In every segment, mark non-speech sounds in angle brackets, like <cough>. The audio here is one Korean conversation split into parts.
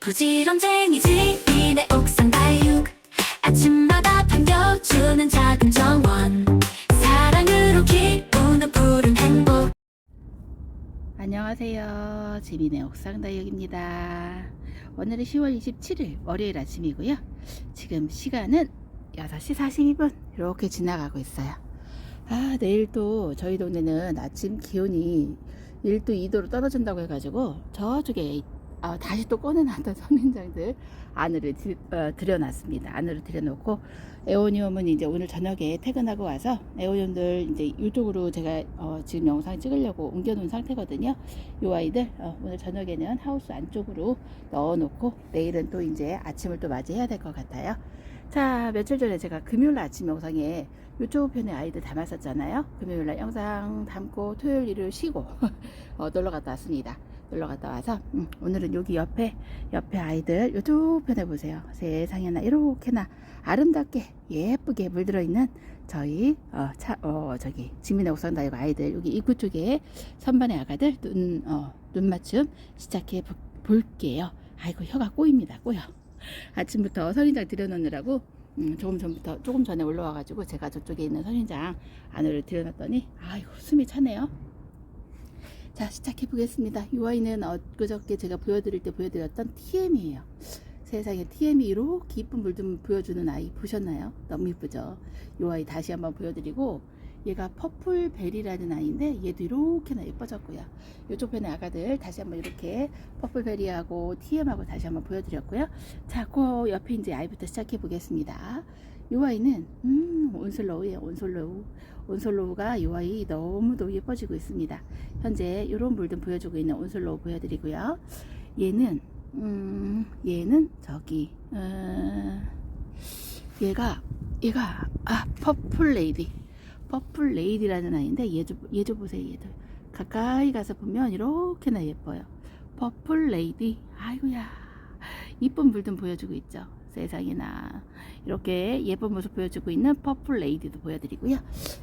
부지런쟁이지 니네 옥상 다육 아침마다 반겨주는 작은 정원 사랑으로 기분을 푸른 행복 안녕하세요. 지민의 옥상 다육입니다. 오늘은 10월 27일 월요일 아침이고요. 지금 시간은 6시 42분 이렇게 지나가고 있어요. 아, 내일 또 저희 동네는 아침 기온이 1도 2도로 떨어진다고 해가지고 저쪽에 아, 다시 또 꺼내놨던 <laughs> 선인장들 안으로 들, 어, 들여놨습니다. 안으로 들여놓고 에오니움은 이제 오늘 저녁에 퇴근하고 와서 에오니움들 이제 이쪽으로 제가 어, 지금 영상 찍으려고 옮겨놓은 상태거든요. 요 아이들 어, 오늘 저녁에는 하우스 안쪽으로 넣어놓고 내일은 또 이제 아침을 또 맞이해야 될 것 같아요. 자 며칠 전에 제가 금요일 날 아침 영상에 이쪽 편에 아이들 담았었잖아요. 금요일 날 영상 담고 토요일 일요일 쉬고 <laughs> 어, 놀러 갔다 왔습니다. 놀러 갔다 와서 음, 오늘은 여기 옆에 옆에 아이들 이쪽 편에 보세요. 세상에나 이렇게나 아름답게 예쁘게 물들어 있는 저희 어, 차, 어 저기 지민의 옥상 다육 아이들 여기 입구 쪽에 선반의 아가들 눈, 어, 눈 맞춤 시작해 보- 볼게요. 아이고 혀가 꼬입니다. 꼬여. 아침부터 선인장 들여놓느라고 음, 조금 전부터 조금 전에 올라와가지고 제가 저쪽에 있는 선인장 안으로 들여놨더니 아이고 숨이 차네요. 자 시작해 보겠습니다. 이 아이는 엊그저께 제가 보여드릴 때 보여드렸던 TM이에요. 세상에 TM이 이렇게 이쁜 물 좀 보여주는 아이 보셨나요? 너무 이쁘죠? 이 아이 다시 한번 보여드리고 얘가 퍼플베리라는 아이인데 얘도 이렇게나 예뻐졌고요. 이쪽 편의 아가들 다시 한번 이렇게 퍼플베리하고 TM하고 다시 한번 보여드렸고요. 자, 그 옆에 이제 아이부터 시작해 보겠습니다. 이 아이는 음, 온솔로우예요. 온솔로우. 온솔로우가 이 아이 너무도 예뻐지고 있습니다. 현재 이런 물좀 보여주고 있는 온솔로우 보여드리고요. 얘는 음, 얘는 저기 어, 얘가 얘가 아 퍼플 레이디 퍼플 레이디라는 아이인데 얘 좀 얘 좀 보세요 얘들 가까이 가서 보면 이렇게나 예뻐요 퍼플 레이디 아이고야 이쁜 물좀 보여주고 있죠. 세상에나. 이렇게 예쁜 모습 보여주고 있는 퍼플 레이디도 보여드리고요.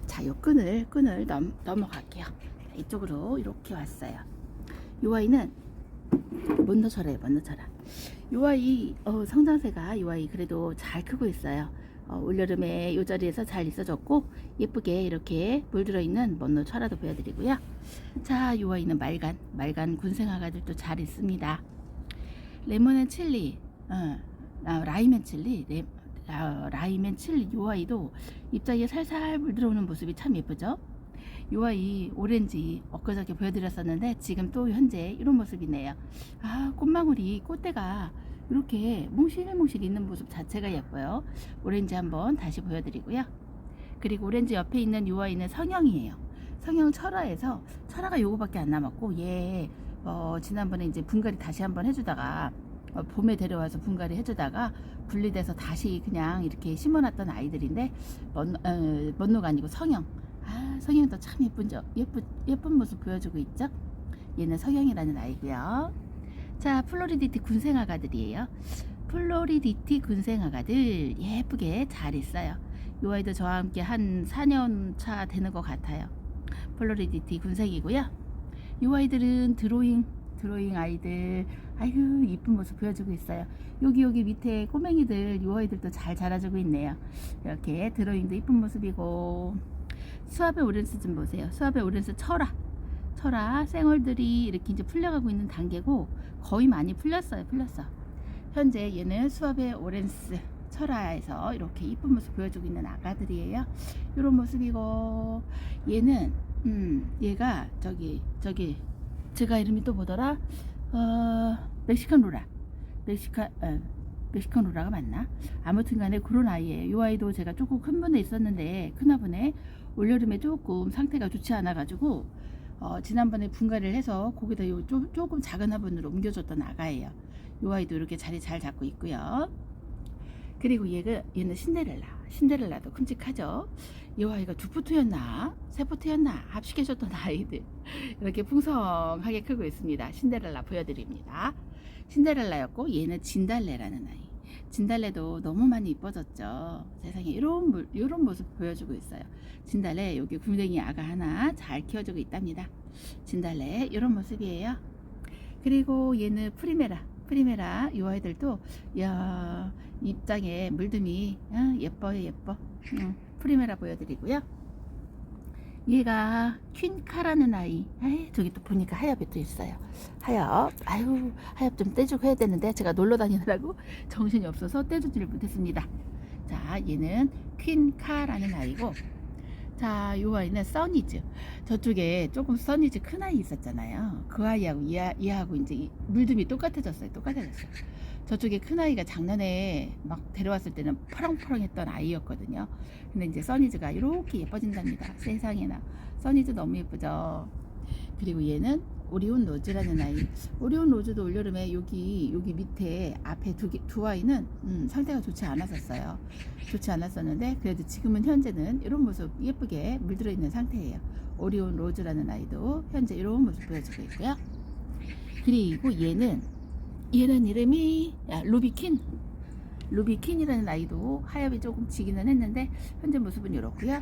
자 요 끈을 끈을 넘, 넘어갈게요. 자, 이쪽으로 이렇게 왔어요. 이 아이는 못 넣쳐라 이 아이 어, 성장세가 이 아이 그래도 잘 크고 있어요. 어, 올여름에 이 자리에서 잘 있어졌고 예쁘게 이렇게 물들어 있는 먼노 철화도 보여드리고요. 자, 이 아이는 말간, 말간 군생아가들도 잘 있습니다. 레몬앤 칠리, 어, 아, 라임앤 칠리, 레, 아, 라임앤 칠리 이 아이도 잎사이에 살살 물들어오는 모습이 참 예쁘죠? 이 아이 오렌지 엊그저께 보여드렸었는데 지금 또 현재 이런 모습이네요. 아, 꽃망울이 꽃대가 이렇게 몽실몽실 있는 모습 자체가 예뻐요. 오렌지 한번 다시 보여드리고요. 그리고 오렌지 옆에 있는 이 아이는 성형이에요. 성형 철화에서 철화가 요거밖에 안 남았고 얘 어, 지난번에 이제 분갈이 다시 한번 해주다가 어, 봄에 데려와서 분갈이 해주다가 분리돼서 다시 그냥 이렇게 심어놨던 아이들인데 먼, 어, 먼노가 아니고 성형. 아 성형도 참. 예쁜 예쁜 모습 보여주고 있죠. 얘는 성형이라는 아이고요. 자, 플로리디티 군생아가들이에요. 플로리디티 군생아가들 예쁘게 잘 있어요. 이 아이도 저와 함께 한 4년 차 되는 것 같아요. 플로리디티 군생이고요. 이 아이들은 드로잉 드로잉 아이들 아이고 이쁜 모습 보여주고 있어요. 여기 여기 밑에 꼬맹이들 이 아이들도 잘 자라주고 있네요. 이렇게 드로잉도 이쁜 모습이고 수압의 오렌스 좀 보세요. 수압의 오렌스 철아 철아 생얼들이 이렇게 이제 풀려가고 있는 단계고 거의 많이 풀렸어요. 풀렸어. 현재 얘는 수압의 오렌스 철화에서 이렇게 이쁜 모습 보여주고 있는 아가들이에요. 이런 모습이고 얘는 음 얘가 저기 저기 제가 이름이 또 뭐더라? 어 멕시칸 로라 멕시카 어, 멕시칸 로라가 맞나? 아무튼간에 그런 아이예요. 이 아이도 제가 조금 큰 분에 있었는데 큰 화분에 올여름에 조금 상태가 좋지 않아 가지고 어, 지난번에 분갈이를 해서 거기다 요 조, 조금 작은 화분으로 옮겨줬던 아가예요. 요 아이도 이렇게 자리 잘 잡고 있고요. 그리고 얘가 얘는 신데렐라. 신데렐라도 큼직하죠. 이 아이가 두 포트였나 세 포트였나 합식해줬던 <laughs> 아이들 이렇게 풍성하게 크고 있습니다. 신데렐라 보여드립니다. 신데렐라였고 얘는 진달래라는 아이. 진달래도 너무 많이 이뻐졌죠. 세상에 이런 물- 이런 모습 보여주고 있어요. 진달래 여기 굴댕이 아가 하나 잘 키워주고 있답니다. 진달래 이런 모습이에요. 그리고 얘는 프리메라 프리메라 이 아이들도 야 입장에 물듬이 어, 예뻐요 예뻐. 음, 프리메라 보여드리고요. 얘가 퀸카라는 아이. 아이 저기 또 보니까 하엽이 또 있어요. 하엽 아유 하엽 좀 떼주고 해야 되는데 제가 놀러 다니느라고 정신이 없어서 떼주지를 못했습니다. 자 얘는 퀸카라는 아이고 자, 요 아이는 써니즈. 저쪽에 조금 써니즈 큰 아이 있었잖아요. 그 아이하고 이, 아- 얘하고 이제 이 물듬이 똑같아졌어요. 똑같아졌어요. 저쪽에 큰 아이가 작년에 막 데려왔을 때는 파랑파랑했던 아이였거든요. 근데 이제 써니즈가 이렇게 예뻐진답니다. 세상에나. 써니즈 너무 예쁘죠. 그리고 얘는 오리온 로즈라는 아이. 오리온 로즈도 올여름에 여기 여기 밑에 앞에 두, 개, 두 아이는 음, 상태가 좋지 않았었어요. 좋지 않았었는데 그래도 지금은 현재는 이런 모습 예쁘게 물들어 있는 상태예요. 오리온 로즈라는 아이도 현재 이런 모습 보여주고 있고요. 그리고 얘는 얘는 이름이 야, 루비킨 루비킨이라는 아이도 하엽이 조금 지기는 했는데 현재 모습은 이렇고요.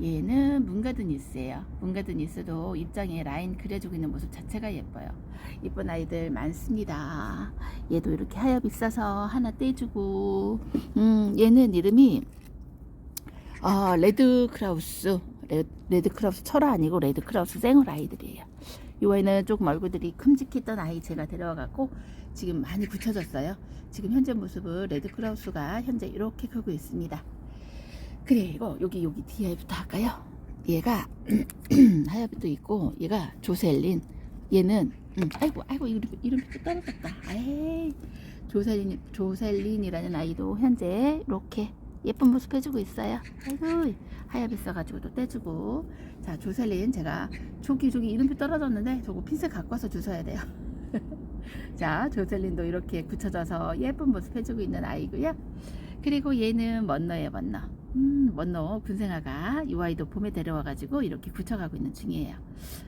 얘는 문가드니스예요. 문가드니스도 입장에 라인 그려주고 있는 모습 자체가 예뻐요. 예쁜 아이들 많습니다. 얘도 이렇게 하엽 있어서 하나 떼주고, 음, 얘는 이름이 아 레드 크라우스, 레, 레드 크라우스 철화 아니고 레드 크라우스 생얼 아이들이에요. 이 아이는 조금 얼굴들이 큼직했던 아이 제가 데려와갖고 지금 많이 붙여졌어요. 지금 현재 모습은 레드 크라우스가 현재 이렇게 크고 있습니다. 그리고 여기 여기 뒤에부터 할까요? 얘가 <clears throat> 하엽도 있고 얘가 조셀린 얘는 음, 아이고 아이고 이름 이름이 또 떨어졌다. 조셀린 조셀린이라는 아이도 현재 이렇게 예쁜 모습 해주고 있어요. 아이고 하엽 있어가지고 또 떼주고 자 조셀린 제가 저기 저기 이름표 떨어졌는데 저거 핀셋 갖고 와서 주워야 돼요. <laughs> 자 조셀린도 이렇게 굳혀져서 예쁜 모습 해주고 있는 아이고요. 그리고 얘는 먼너예요 먼너. 음, 먼너 군생아가 이 아이도 봄에 데려와가지고 이렇게 굳혀가고 있는 중이에요.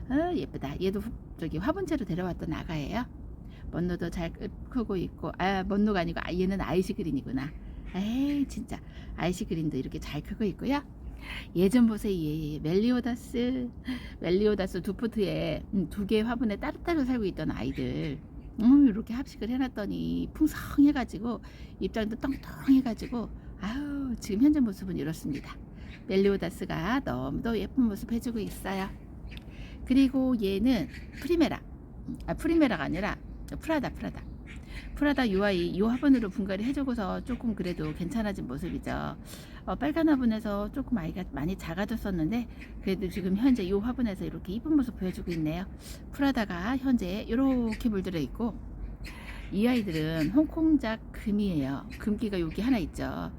어, 예쁘다. 얘도 후- 저기 화분째로 데려왔던 아가예요. 먼너도 잘 크- 크고 있고, 아, 먼너가 아니고, 아, 얘는 아이시 그린이구나. 에이, 진짜. 아이시 그린도 이렇게 잘 크고 있고요. 예전 보세요. 얘, 멜리오다스. 멜리오다스 두 푸트에 음, 두 개의 화분에 따로따로 살고 있던 아이들. 음, 이렇게 합식을 해놨더니 풍성해가지고 입장도 떵떵해가지고 아우 지금 현재 모습은 이렇습니다. 멜리오다스가 너무도 예쁜 모습 해주고 있어요. 그리고 얘는 프리메라, 아 프리메라가 아니라 저 프라다 프라다. 프라다 UI 이 화분으로 분갈이 해주고서 조금 그래도 괜찮아진 모습이죠. 어, 빨간 화분에서 조금 아이가 많이 작아졌었는데 그래도 지금 현재 이 화분에서 이렇게 이쁜 모습 보여주고 있네요. 프라다가 현재 이렇게 물들어 있고 이 아이들은 홍콩작 금이에요. 금기가 여기 하나 있죠.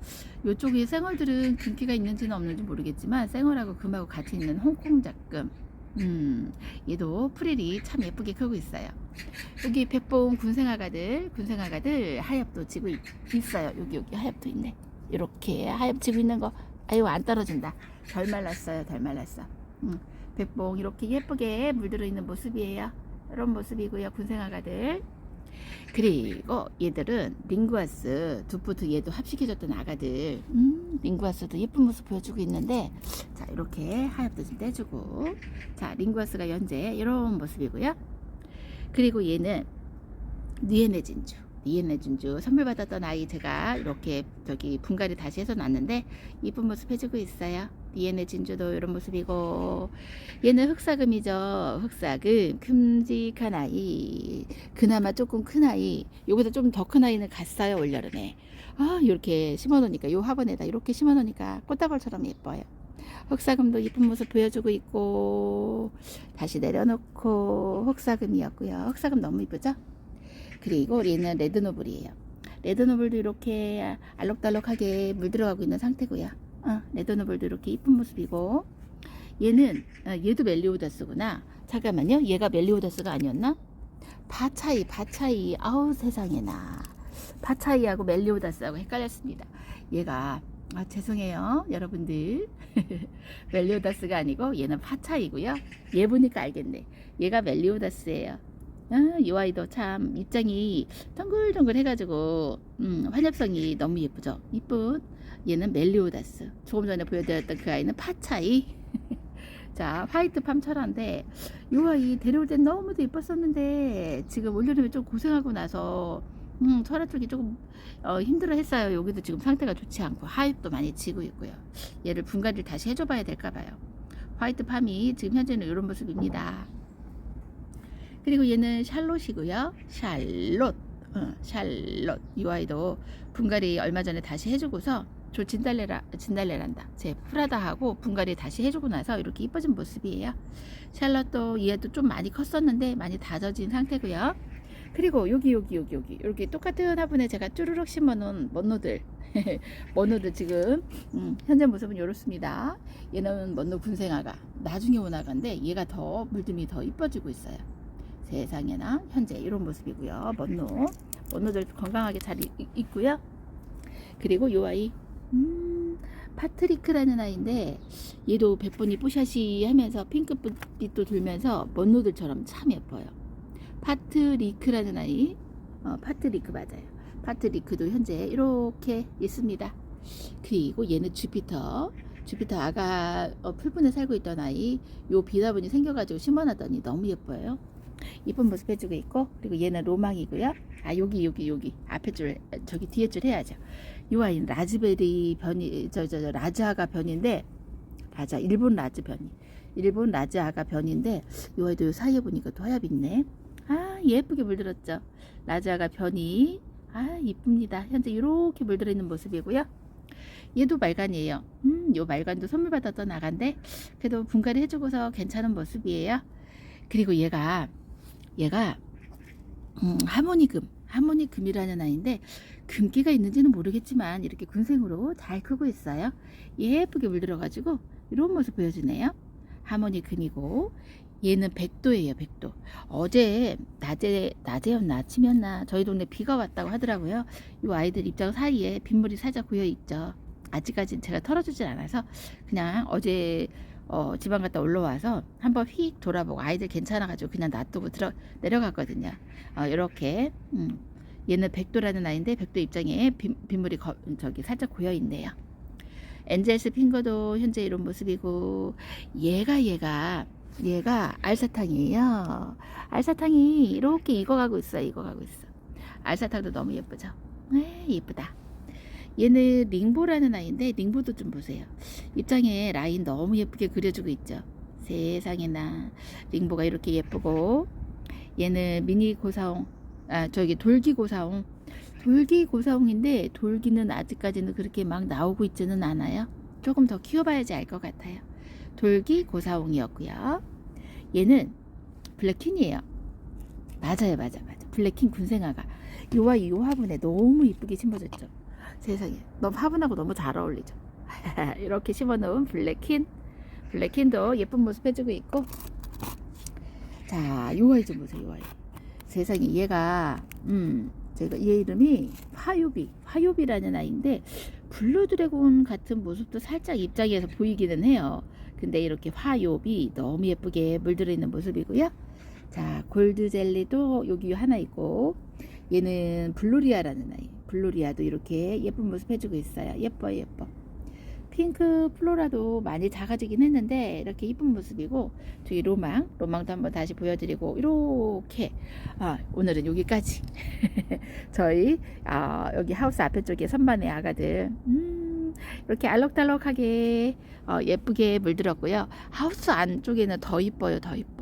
이쪽에 생얼들은 금기가 있는지는 없는지 모르겠지만 생얼하고 금하고 같이 있는 홍콩작 금. 음, 얘도 프릴이 참 예쁘게 크고 있어요. 여기 백봉 군생아가들, 군생아가들 하엽도 지고 있, 있어요. 여기 여기 하엽도 있네. 이렇게 하엽 지고 있는 거, 아유 안 떨어진다. 덜 말랐어요, 덜 말랐어. 음, 백봉 이렇게 예쁘게 물들어 있는 모습이에요. 이런 모습이고요, 군생아가들. 그리고 얘들은 링구아스 두푸트 얘도 합식해줬던 아가들. 음, 링구아스도 예쁜 모습 보여주고 있는데 자 이렇게 하엽도 좀 떼주고. 자 링구아스가 현재 이런 모습이고요. 그리고 얘는 니에네 진주. 니에네 진주. 선물 받았던 아이 제가 이렇게 저기 분갈이 다시 해서 놨는데 이쁜 모습 해주고 있어요 니에네 진주도 이런 모습이고 얘는 흑사금이죠 흑사금 큼직한 아이 그나마 조금 큰 아이, 요보다 좀 더 큰 아이는 갔어요 올여름에. 아 이렇게 심어놓으니까 요 화분에다 이렇게 심어놓으니까 꽃다발처럼 예뻐요. 흑사금도 이쁜 모습 보여주고 있고 다시 내려놓고 흑사금이었고요. 흑사금 너무 이쁘죠? 그리고 얘는 레드노블이에요. 레드노블도 이렇게 알록달록하게 물들어가고 있는 상태고요. 어, 레드노블도 이렇게 이쁜 모습이고 얘는 어, 얘도 멜리오다스구나. 잠깐만요. 얘가 멜리오다스가 아니었나? 바차이, 바차이, 아우 세상에나. 바차이하고 멜리오다스하고 헷갈렸습니다. 얘가 아, 죄송해요, 여러분들. <laughs> 멜리오다스가 아니고 얘는 파차이고요. 얘 보니까 알겠네. 얘가 멜리오다스예요. 아, 이 아이도 참 입장이 동글동글 해가지고 음, 환엽성이 너무 예쁘죠. 이쁜 얘는 멜리오다스. 조금 전에 보여드렸던 그 아이는 파차이. <laughs> 자, 화이트 팜 철화인데 요 아이 데려올 땐 너무도 예뻤었는데 지금 올여름에 좀 고생하고 나서 음, 철화 쪽이 조금 어, 힘들어 했어요. 여기도 지금 상태가 좋지 않고 하엽도 많이 지고 있고요. 얘를 분갈이를 다시 해줘 봐야 될까 봐요. 화이트 팜이 지금 현재는 이런 모습입니다. 그리고 얘는 샬롯이고요. 샬롯. 어, 샬롯. 이 아이도 분갈이 얼마 전에 다시 해주고서 저 진달래라 진달래란다. 제 프라다하고 분갈이 다시 해주고 나서 이렇게 이뻐진 모습이에요. 샬롯도 얘도 좀 많이 컸었는데 많이 다져진 상태고요. 그리고 여기 여기 여기 여기 이렇게 똑같은 화분에 제가 쭈르륵 심어놓은 먼노들 <laughs> 먼노들 지금 음, 현재 모습은 이렇습니다. 얘는 먼노 군생아가 나중에 온 아가인데 얘가 더 물듬이 더 이뻐지고 있어요. 세상에나 현재 이런 모습이고요. 먼노 먼노들 건강하게 잘 있고요. 그리고 요 아이 음, 파트리크라는 아이인데 얘도 백분이 뽀샤시 하면서 핑크빛도 돌면서 먼노들처럼 참 예뻐요. 파트리크라는 아이 어, 파트리크 맞아요. 파트리크도 현재 이렇게 있습니다. 그리고 얘는 주피터 주피터 아가 어, 풀분에 살고 있던 아이 요 비다분이 생겨가지고 심어놨더니 너무 예뻐요. 이쁜 모습 해주고 있고 그리고 얘는 로망이고요. 아 여기 여기 여기 앞에 줄 저기 뒤에 줄 해야죠. 이 아이는 라즈베리 변이 저저 라즈아가 변인데 라자 일본 라즈 변이 일본 라즈아가 변인데 이 아이도 요 사이에 보니까 또 하얗 있네. 아 예쁘게 물들었죠. 라즈아가 변이 아 이쁩니다. 현재 이렇게 물들어 있는 모습이고요. 얘도 말간이에요. 음, 요 말간도 선물 받았던 아간데 그래도 분갈이 해주고서 괜찮은 모습이에요. 그리고 얘가 얘가 음, 하모니금 하모니금이라는 아이인데 금기가 있는지는 모르겠지만 이렇게 군생으로 잘 크고 있어요. 예쁘게 물들어가지고 이런 모습 보여주네요. 하모니금이고 얘는 백도예요. 백도. 어제 낮에 낮에였나 아침이었나 저희 동네 비가 왔다고 하더라고요. 이 아이들 입장 사이에 빗물이 살짝 고여 있죠. 아직까지는 제가 털어주진 않아서 그냥 어제 어, 지방 갔다 올라와서 한번 휙 돌아보고 아이들 괜찮아가지고 그냥 놔두고 들어 내려갔거든요. 어, 이렇게 음, 얘는 백도라는 아이인데 백도 입장에 빗, 빗물이 거, 저기 살짝 고여 있네요. 엔젤스 핑거도 현재 이런 모습이고 얘가 얘가 얘가 알사탕이에요. 알사탕이 이렇게 익어가고 있어, 익어가고 있어. 알사탕도 너무 예쁘죠? 에 예쁘다. 얘는 링보라는 아이인데 링보도 좀 보세요. 입장에 라인 너무 예쁘게 그려주고 있죠. 세상에나 링보가 이렇게 예쁘고 얘는 미니 고사홍 아 저기 돌기 고사홍 돌기 고사홍인데 돌기는 아직까지는 그렇게 막 나오고 있지는 않아요. 조금 더 키워봐야지 알 것 같아요. 돌기 고사홍이었고요. 얘는 블랙퀸이에요. 맞아요, 맞아, 맞아. 블랙퀸 군생아가 요와 이 화분에 너무 이쁘게 심어졌죠. 세상에 너무 화분하고 너무 잘 어울리죠. <laughs> 이렇게 심어놓은 블랙퀸, 블랙퀸도 예쁜 모습 해주고 있고. 자, 요 아이 좀 보세요, 요 아이. 세상에 얘가 음 제가 얘 이름이 화요비, 화요비라는 아이인데 블루 드래곤 같은 모습도 살짝 입장에서 보이기는 해요. 근데 이렇게 화요비 너무 예쁘게 물들어 있는 모습이고요. 자, 골드 젤리도 여기 하나 있고 얘는 블루리아라는 아이. 블루리아도 이렇게 예쁜 모습 해주고 있어요. 예뻐 예뻐. 핑크 플로라도 많이 작아지긴 했는데 이렇게 이쁜 모습이고 저기 로망 로망도 한번 다시 보여드리고 이렇게. 아, 오늘은 여기까지. <laughs> 저희 아, 여기 하우스 앞에 쪽에 선반의 아가들. 음, 이렇게 알록달록하게 어, 예쁘게 물들었고요. 하우스 안쪽에는 더 이뻐요 더 이뻐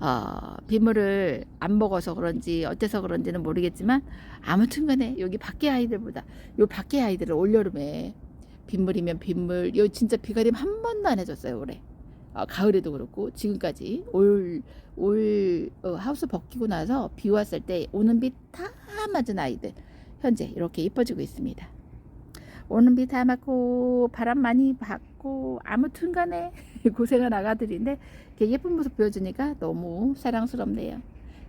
어, 빗물을 안 먹어서 그런지 어때서 그런지는 모르겠지만 아무튼간에 여기 밖에 아이들보다 요 밖에 아이들을 올여름에 빗물이면 빗물 요 진짜 비가림 한 번도 안 해줬어요 올해. 어, 가을에도 그렇고 지금까지 올, 올 어, 하우스 벗기고 나서 비 왔을 때 오는 비 다 맞은 아이들 현재 이렇게 이뻐지고 있습니다 오는 비 다 맞고 바람 많이 받고 아무튼 간에 <laughs> 고생한 아가들인데 예쁜 모습 보여주니까 너무 사랑스럽네요.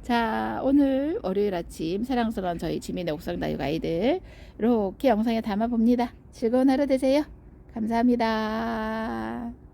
자 오늘 월요일 아침 사랑스러운 저희 지민의 옥상 다육 아이들 이렇게 영상에 담아봅니다. 즐거운 하루 되세요. 감사합니다